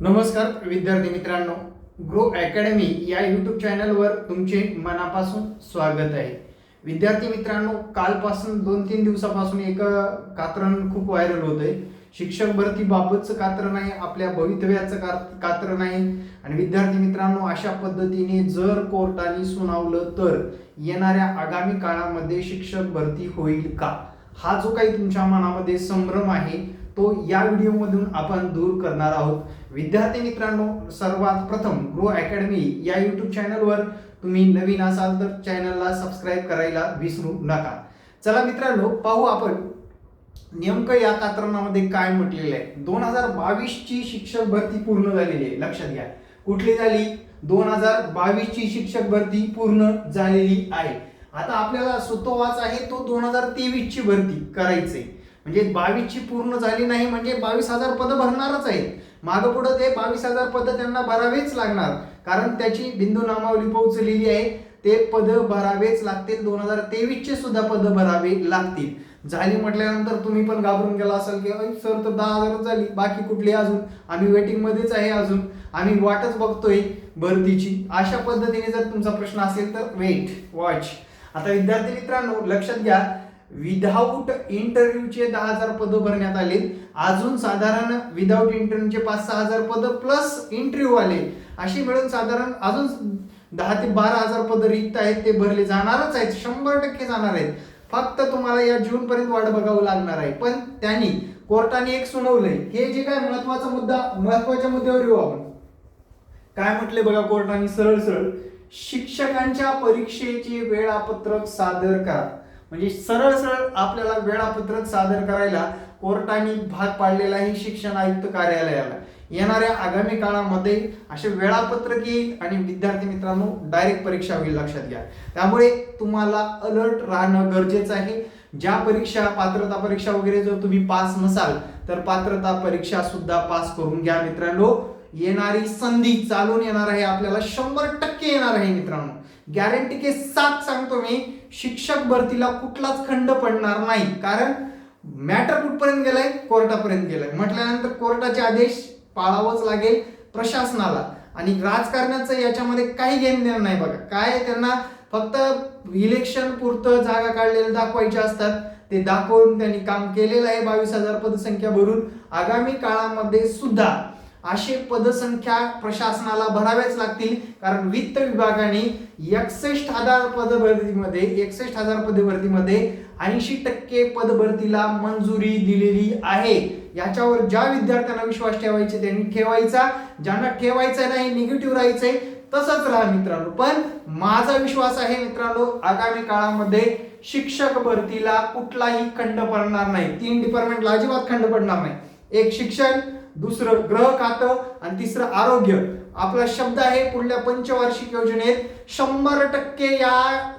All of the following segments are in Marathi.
नमस्कार विद्यार्थी मित्रांनो ग्रो अकॅडमी या यूट्यूब चॅनलवर तुमचे मनापासून स्वागत आहे. विद्यार्थी मित्रांनो कालपासून दोन तीन दिवसापासून एक अ, कात्रण खूप व्हायरल होत आहे शिक्षक भरती बाबतचं कात्रण आहे आपल्या भवितव्याचं का- कात्रण आहे. आणि विद्यार्थी मित्रांनो अशा पद्धतीने जर कोर्टाने सुनावलं तर येणाऱ्या आगामी काळामध्ये शिक्षक भरती होईल का? हा जो काही तुमच्या मनामध्ये संभ्रम आहे तो या व्हिडिओमधून आपण दूर करणार आहोत. विद्यार्थी मित्रांनो सर्वात प्रथम ग्रो अकॅडमी या यूट्यूब चॅनलवर तुम्ही नवीन असाल तर चॅनलला सबस्क्राईब करायला विसरू नका. चला मित्रांनो पाहू आपण नेमकं या कात्रणामध्ये काय म्हटलेलं आहे. दोन हजार बावीसची शिक्षक भरती पूर्ण झालेली आहे. लक्षात घ्या. कुठली झाली? दोन हजार बावीसची शिक्षक भरती पूर्ण झालेली आहे. आता आपल्याला सुतोवाच आहे तो दोन हजार तेवीसची भरती करायची म्हणजे बावीसची पूर्ण झाली नाही म्हणजे बावीस हजार पदं भरणारच आहेत. मागं पुढं ते बावीस हजार पदं त्यांना भरावेच लागणार. कारण त्याची बिंदू नामावली पोहोचलेली आहे. ते पद भरावेच लागतील. दोन हजार तेवीसचे सुद्धा पद भरावे लागतील. झाली म्हटल्यानंतर तुम्ही पण घाबरून गेला असाल की सर तर दहा हजार झाली. बाकी कुठली अजून? आम्ही वेटिंगमध्येच आहे अजून. आम्ही वाटच बघतोय भरतीची. अशा पद्धतीने जर तुमचा प्रश्न असेल तर वेट वॉच आता विद्यार्थी मित्रांनो लक्षात घ्या विदाऊट इंटरव्ह्यूचे दहा हजार पद भरण्यात आले अजून साधारण विदाऊट इंटरव्ह्यूचे पाच सहा हजार पद प्लस इंटरव्ह्यू आले. अशी मिळून साधारण अजून दहा ते बारा हजार पद रिक्त आहेत ते भरले जाणारच आहेत. शंभर टक्के जाणार आहेत. फक्त तुम्हाला या जूनपर्यंत वाट बघावं लागणार आहे. पण त्यांनी कोर्टाने एक सुनावलंय. हे जे काय महत्त्वाचा मुद्दा महत्त्वाच्या मुद्द्यावर येऊ आपण. काय म्हटले बघा कोर्टाने? सरळ सरळ. शिक्षकांच्या परीक्षेचे वेळापत्रक सादर करा. म्हणजे सरळ सरळ आपल्याला वेळापत्रक सादर करायला कोर्टाने भाग पाडलेला ही शिक्षण आयुक्त कार्यालयाला. येणाऱ्या आगामी काळामध्ये असे वेळापत्रक येईल आणि विद्यार्थी मित्रांनो डायरेक्ट परीक्षा होईल लक्षात घ्या. त्यामुळे तुम्हाला अलर्ट राहणं गरजेचं आहे. ज्या परीक्षा पात्रता परीक्षा वगैरे जर तुम्ही पास नसाल तर पात्रता परीक्षा सुद्धा पास करून घ्या मित्रांनो. येणारी संधी चालून येणार आहे आपल्याला. शंभर टक्के येणार आहे मित्रांनो. गॅरंटी के साथ सांगतो मी शिक्षक भरतीला कुठलाच खंड पडणार नाही. कारण मॅटर कुठपर्यंत गेलाय? कोर्टापर्यंत गेलाय. म्हटल्यानंतर कोर्टाचे आदेश पाळावंच लागेल प्रशासनाला. आणि राजकारणाचं याच्यामध्ये काही घेणं देणं नाही बघा. काय त्यांना फक्त इलेक्शन पुरतं जागा काढलेलं दाखवायच्या असतात. ते दाखवून त्यांनी काम केलेलं आहे. बावीस हजार पदसंख्या भरून आगामी काळामध्ये सुद्धा असे पदसंख्या प्रशासनाला भराव्याच लागतील. कारण वित्त विभागाने एकसष्ट हजार पदभरतीमध्ये एकसष्ट हजार पदभरतीमध्ये ऐंशी टक्के पदभरतीला मंजुरी दिलेली आहे. याच्यावर ज्या विद्यार्थ्यांना विश्वास ठेवायचे त्यांनी ठेवायचा. ज्यांना ठेवायचा नाही निगेटिव्ह राहायचंय तसंच राहा मित्रांनो. पण माझा विश्वास आहे मित्रांनो आगामी काळामध्ये शिक्षक भरतीला कुठलाही खंड पडणार नाही. तीन डिपार्टमेंटला अजिबात खंड पडणार नाही. एक शिक्षण दुसरं ग्रह खातं आणि तिसरं आरोग्य. आपला शब्द आहे पुढल्या पंचवार्षिक योजनेत शंभर टक्के या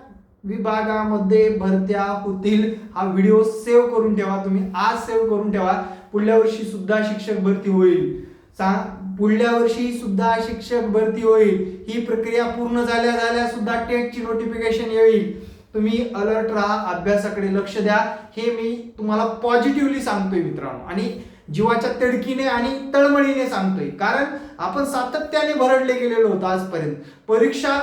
विभागामध्ये भरत्या होतील. हा व्हिडिओ सेव्ह करून ठेवा. तुम्ही आज सेव्ह करून ठेवा. पुढल्या वर्षी सुद्धा शिक्षक भरती होईल. सांग पुढल्या वर्षी सुद्धा शिक्षक भरती होईल. ही प्रक्रिया पूर्ण झाल्या झाल्या सुद्धा टेटची नोटिफिकेशन येईल. तुम्ही अलर्ट राहा अभ्यासाकडे लक्ष द्या. हे मी तुम्हाला पॉझिटिव्हली सांगतोय मित्रांनो. आणि जीवाच्या तडकीने आणि तळमळीने सांगतोय. कारण आपण सातत्याने भरडले गेलेलो होतो आजपर्यंत. परीक्षा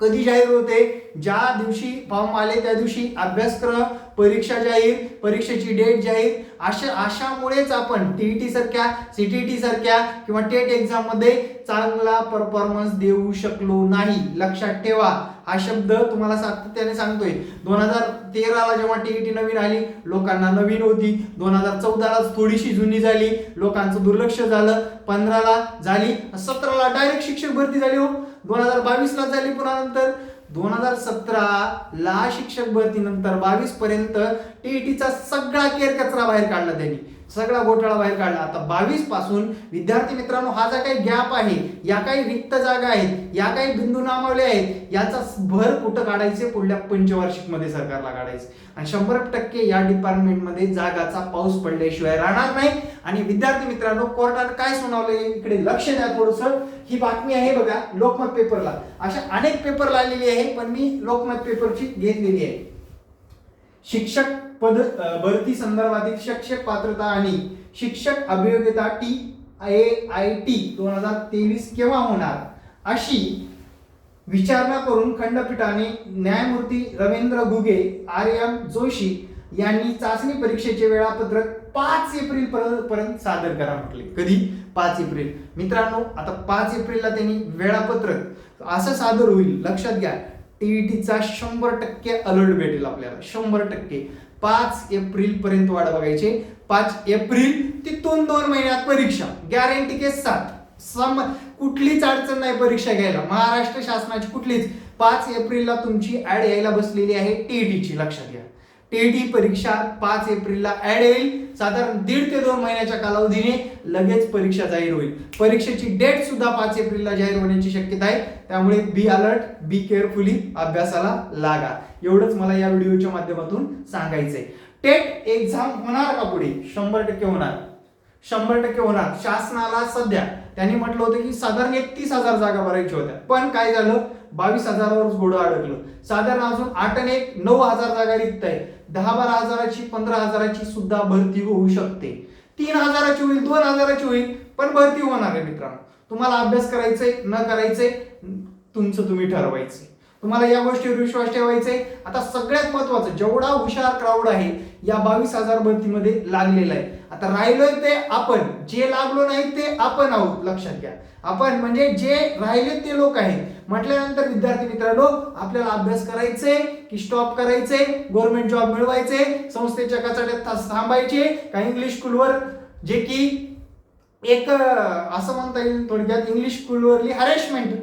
कधी जाहीर होते? ज्या दिवशी फॉर्म आले त्या दिवशी अभ्यासक्रम परीक्षा जाहीर परीक्षेची डेट जाहीर. अशा अशामुळेच आपण टी टी सारख्या सीटीटी सारख्या किंवा टेट एक्झाममध्ये चांगला परफॉर्मन्स देऊ शकलो नाही. लक्षात ठेवा. हा शब्द तुम्हाला सातत्याने सांगतोय. दोन हजार तेराला जेव्हा टीईटी नवीन आली लोकांना नवीन होती. दोन हजार चौदाला थोडीशी जुनी झाली. लोकांचं दुर्लक्ष झालं. पंधराला झाली सतराला डायरेक्ट शिक्षक भरती झाली हो. दोन हजार बावीसला झाली पुन्हा नंतर. दोन हजार सतरा ला शिक्षक भरती नंतर बावीस पर्यंत टीईटीचा सगळा केर कचरा बाहेर काढला त्यांनी. सगळा घोटाळा बाहेर काढला. आता बावीसपासून विद्यार्थी मित्रांनो हा जो काही गॅप आहे या काही रिक्त जागा आहेत या काही बिंदू नामावले आहेत याचा भर कुठं काढायचे? पुढल्या पंचवार्षिकमध्ये सरकारला काढायचे. आणि शंभर टक्के या डिपार्टमेंटमध्ये जागाचा पाऊस पडल्याशिवाय राहणार नाही. आणि विद्यार्थी मित्रांनो कोर्टाने काय सुनावले इकडे लक्ष द्या थोडस. ही बातमी आहे बघा लोकमत पेपरला अशा अनेक पेपर आलेली आहे पण मी लोकमत पेपरची घेतलेली आहे. शिक्षक पद भरती संदर्भातील शिक्षक पात्रता आणि शिक्षक अभियोग्यता टी ए आय टी दोन हजार तेवीस केव्हा होणार? अशी विचारणा करून खंडपीठाने न्यायमूर्ती रवींद्र घुगे आर एम जोशी यांनी चाचणी परीक्षेचे वेळापत्रक पाच एप्रिल पर्यंत सादर करा म्हटले. कधी? पाच एप्रिल. मित्रांनो आता पाच एप्रिलला त्यांनी वेळापत्रक. असं सादर होईल. लक्षात घ्या. टीईटीचा शंभर टक्के अलर्ट भेटेल आपल्याला. शंभर टक्के. पाच एप्रिल पर्यंत वाट बघायचे. पाच एप्रिल तिथून दोन महिन्यात परीक्षा. गॅरंटी के सात. सम कुठलीच अडचण नाही परीक्षा घ्यायला. महाराष्ट्र शासनाची कुठलीच. पाच एप्रिलला तुमची ऍड यायला बसलेली आहे टीईटीची लक्षात घ्या. टेडी परीक्षा पाच एप्रिलला ऍड येईल. साधारण दीड ते दोन महिन्याच्या कालावधीने लगेच परीक्षा जाहीर होईल. परीक्षेची डेट सुद्धा पाच एप्रिलला जाहीर होण्याची शक्यता आहे. त्यामुळे बी अलर्ट बी केअरफुली अभ्यासाला लागा. एवढंच मला या व्हिडिओच्या माध्यमातून सांगायचंय. टेट एक्झाम होणार का पुढे? शंभर टक्के होणार. शंभर टक्के होणार. शासनाला सध्या त्यांनी म्हटलं होतं की साधारण एकतीस हजार जागा भरायच्या होत्या. पण काय झालं? बावीस हजारावरच घोडं अडकलं. साधारण अजून आठ आणि एक नऊ हजार जागा रिक्त आहे. दहा बारा हजाराची पंधरा हजाराची सुद्धा भरती होऊ शकते. तीन हजाराची होईल दोन हजाराची होईल पण भरती होणार आहे मित्रांनो. तुम्हाला अभ्यास करायचंय न करायचंय तुमचं तुम्ही ठरवायचं तुम्हाला या गोष्टीवर विश्वास ठेवायचा आहे आता सगळ्यात महत्वाचं जेवढा हुशार क्राऊड आहे या बावीस हजार भरतीमध्ये लागलेला आहे. आता राहिलोय ते आपण. जे लागलो नाही ते आपण आहोत. लक्षात घ्या. आपण म्हणजे जे राहिले ते लोक आहेत. म्हटल्यानंतर विद्यार्थी मित्रांनो आपल्याला अभ्यास करायचे की स्टॉप करायचे? गव्हर्नमेंट जॉब मिळवायचे? संस्थेच्या कचाट्यात थांबायचे? का इंग्लिश स्कूलवर जे की एक असं म्हणता येईल थोडक्यात इंग्लिश स्कूलवरली हॅरेसमेंट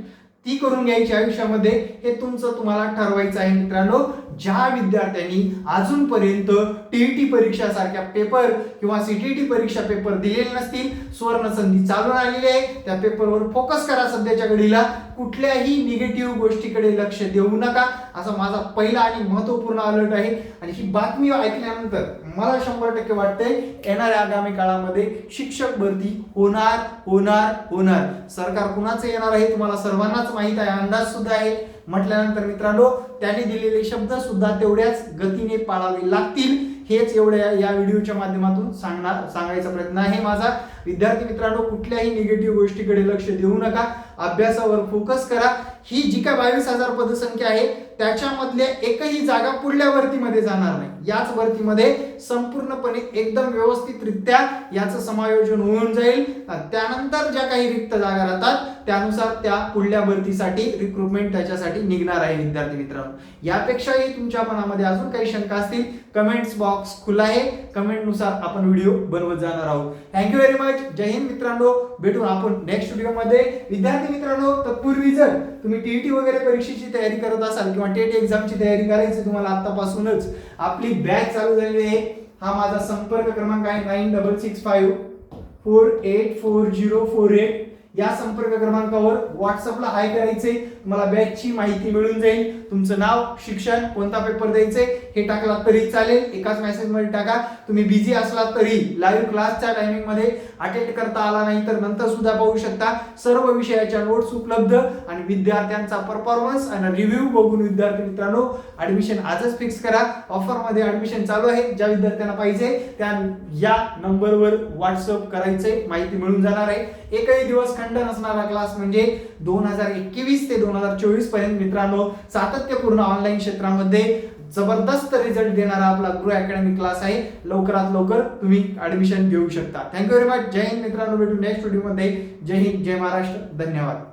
ती करून घ्यायची आयुष्यामध्ये हे तुमचं तुम्हाला ठरवायचं आहे मित्रांनो. ज्या विद्यार्थ्यांनी अजूनपर्यंत टीईटी परीक्षा सारख्या पेपर किंवा सीटीटी परीक्षा पेपर दिलेले नसतील सुवर्ण संधी चालून आलेली आहे. त्या पेपरवर फोकस करा सध्याच्या घडीला. कुठल्याही निगेटिव्ह गोष्टीकडे लक्ष देऊ नका. असा माझा पहिला आणि महत्त्वपूर्ण अलर्ट आहे. आणि ही बातमी ऐकल्यानंतर मला शंभर टक्के वाटते येणाऱ्या आगामी काळामध्ये शिक्षक भरती होणार होणार होणार. सरकार कुणाचं येणार आहे तुम्हाला सर्वांनाच माहीत आहे अंदाज सुद्धा आहे. म्हटल्यानंतर मित्रांनो त्यांनी दिलेले शब्द सुद्धा तेवढ्याच गतीने पाळावे लागतील. हेच एवढ्या या व्हिडिओच्या माध्यमातून सांगणार सांगायचा प्रयत्न आहे माझा. विद्यार्थी मित्रांनो कुठल्याही निगेटिव्ह गोष्टीकडे लक्ष देऊ नका. अभ्यासावर फोकस करा. ही जी काय बावीस हजार पदसंख्या आहे त्याच्यामधल्या एकही जागा पुढल्या भरतीमध्ये जाणार नाही. याच भरतीमध्ये संपूर्णपणे एकदम व्यवस्थितरित्या याचं समायोजन होऊन जाईल. त्यानंतर ज्या काही रिक्त जागा राहतात त्यानुसार त्या पुढल्या भरतीसाठी रिक्रुटमेंट त्याच्यासाठी निघणार आहे विद्यार्थी मित्रांनो. यापेक्षाही तुमच्या मनामध्ये अजून काही शंका असतील कमेंट्स बॉक्स खुला आहे. कमेंटनुसार आपण व्हिडिओ बनवत जाणार आहोत. Thank you very much Jai Hind मित्रांनो. भेटू आपण नेक्स्ट व्हिडिओमध्ये विद्यार्थी मित्रांनो तत्पूर्वी जर तुम्ही टीईटी वगैरे परीक्षेची तयारी करत असाल किंवा टेट एक्झामची तयारी करायची तुम्हाला आतापासूनच आपली बॅच चालू झालेली आहे. हा माझा संपर्क क्रमांक आहे nine double six five four eight four zero four eight या संपर्क क्रमांकावर व्हॉट्सअपला हाय करायचे तुम्हाला बॅचची माहिती मिळून जाईल. तुमचं नाव शिक्षण कोणता पेपर द्यायचे हे टाकला तरी चालेल. एकाच मेसेजमध्ये टाका. तुम्ही बिझी असला तरी लाईव्ह क्लासच्या टायमिंगमध्ये अटेंड करता आला नाही तर नंतर सुद्धा पाहू शकता. सर्व विषयाच्या नोट्स उपलब्ध आणि विद्यार्थ्यांचा परफॉर्मन्स आणि रिव्ह्यू बघून विद्यार्थी मित्रांनो ऍडमिशन आजच फिक्स करा. ऑफरमध्ये ऍडमिशन चालू आहे. ज्या विद्यार्थ्यांना पाहिजे त्या या नंबरवर व्हॉट्सअप करायचे. माहिती मिळून जाणार आहे. एकही दिवस खंड नसणारा क्लास म्हणजे दोन हजार एकवीस ते दोन हजार चोवीसपर्यंत मित्रांनो सातत्यपूर्ण ऑनलाईन क्षेत्रामध्ये जबरदस्त रिझल्ट देणारा आपला गृह अकॅडमी क्लास आहे. लवकरात लवकर तुम्ही ऍडमिशन घेऊ शकता. Thank you very much Jai Hind मित्रांनो. भेटू नेक्स्ट व्हिडिओमध्ये जय हिंद जय महाराष्ट्र. धन्यवाद.